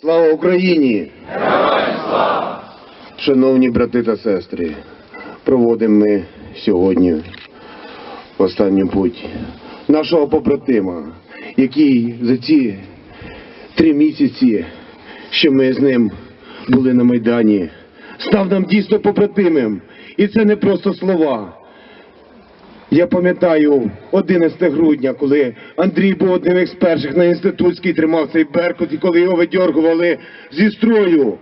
Слава Україні! Шановні брати та сестри, проводимо ми сьогодні останню путь нашого побратима, який за ці три місяці, що ми з ним були на Майдані, став нам дійсно побратимом. І це не просто слова. Я пам'ятаю 11 грудня, коли Андрій був одним із перших на інститутській тримав цей беркут, і коли його видьоргували зі строю.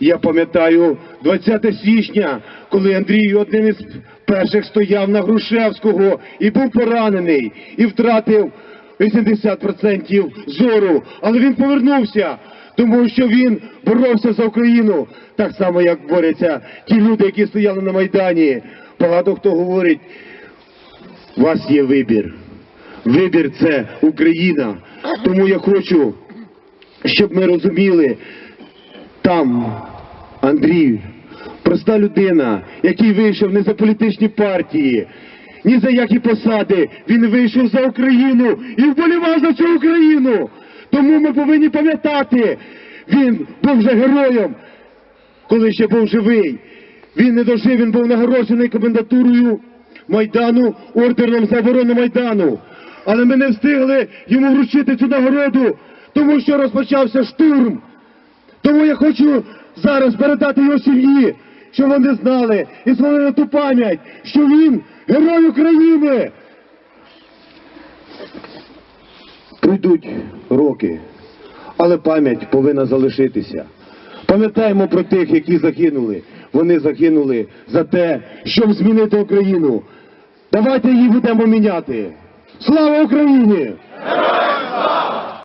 Я пам'ятаю 20 січня, коли Андрій одним із перших стояв на Грушевського і був поранений, і втратив 80% зору. Але він повернувся, тому що він боровся за Україну, так само, як борються ті люди, які стояли на Майдані. Багато хто говорить, у вас є вибір. Вибір це Україна. Тому я хочу, щоб ми розуміли, там Андрій, проста людина, який вийшов не за політичні партії, ні за які посади. Він вийшов за Україну і вболівав за цю Україну. Тому ми повинні пам'ятати, він був вже героєм, коли ще був живий. Він не дожив, він був нагороджений комендатурою Майдану, орденом за оборону Майдану. Але ми не встигли йому вручити цю нагороду, тому що розпочався штурм. Тому я хочу зараз передати його сім'ї, щоб вони знали і на ту пам'ять, що він герой України. Прийдуть роки, але пам'ять повинна залишитися. Пам'ятаємо про тих, які загинули. Вони загинули за те, щоб змінити Україну. Давайте її будемо міняти. Слава Україні!